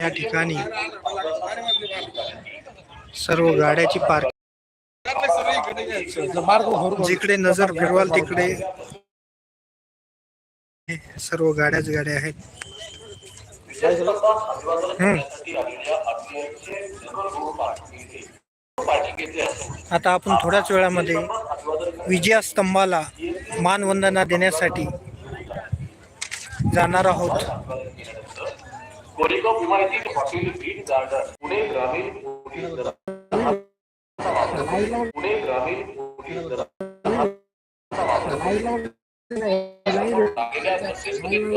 या ठिकाणी सर्व गाड्याची पार्क जिकडे नजर फिरवाल तिकडे सर्व गाड्याच गाड्या आहेत. आता आपण थोड्याच वेळामध्ये विजया स्तंभाला मानवंदना देण्यासाठी जाणार आहोत. कोरेगाव इमारतीत हॉटेल बीट गार्डन पुणे ग्रामीण पोलीस दल पुणे ग्रामीण पोलीस दल गेल्या बसेसमध्ये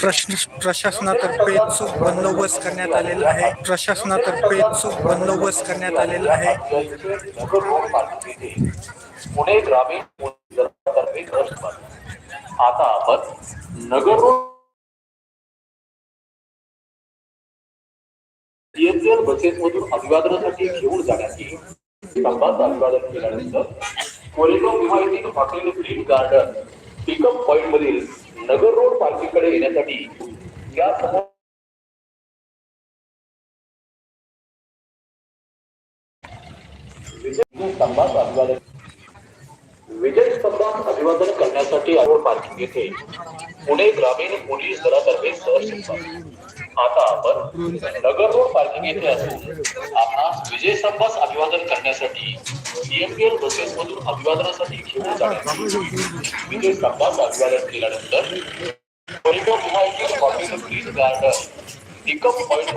प्रश्न प्रशासनातर्फे चोख बंदोबस्त करण्यात आलेला आहे. प्रशासनातर्फे चोख बंदोबस्त करण्यात आलेला आहे. पुणे ग्रामीण आता आपण नगर रोड सीएनजीएल बसेसमधून अभिवादनासाठी घेऊन जाण्याची स्तंभात अभिवादन केल्यानंतर कोरेगाव इमारतीत hotel green garden pickup point मधील नगर रोड पालखीकडे येण्यासाठी या समोर विजय स्तंभात अभिवादन करण्यासाठी रोड पार्किंग येथे पुणे ग्रामीण पोलीस दलातर्फे सहशिक्षण. आता आपण नगर रोड पार्किंग येथे असून आपणास विजय स्तंभास अभिवादन करण्यासाठी सीएमपीएल बसेसमधून अभिवादनासाठी घेऊन जाण्याची विजय स्तंभास अभिवादन केल्यानंतर कोरेगाव विभागीय hotel green garden pickup point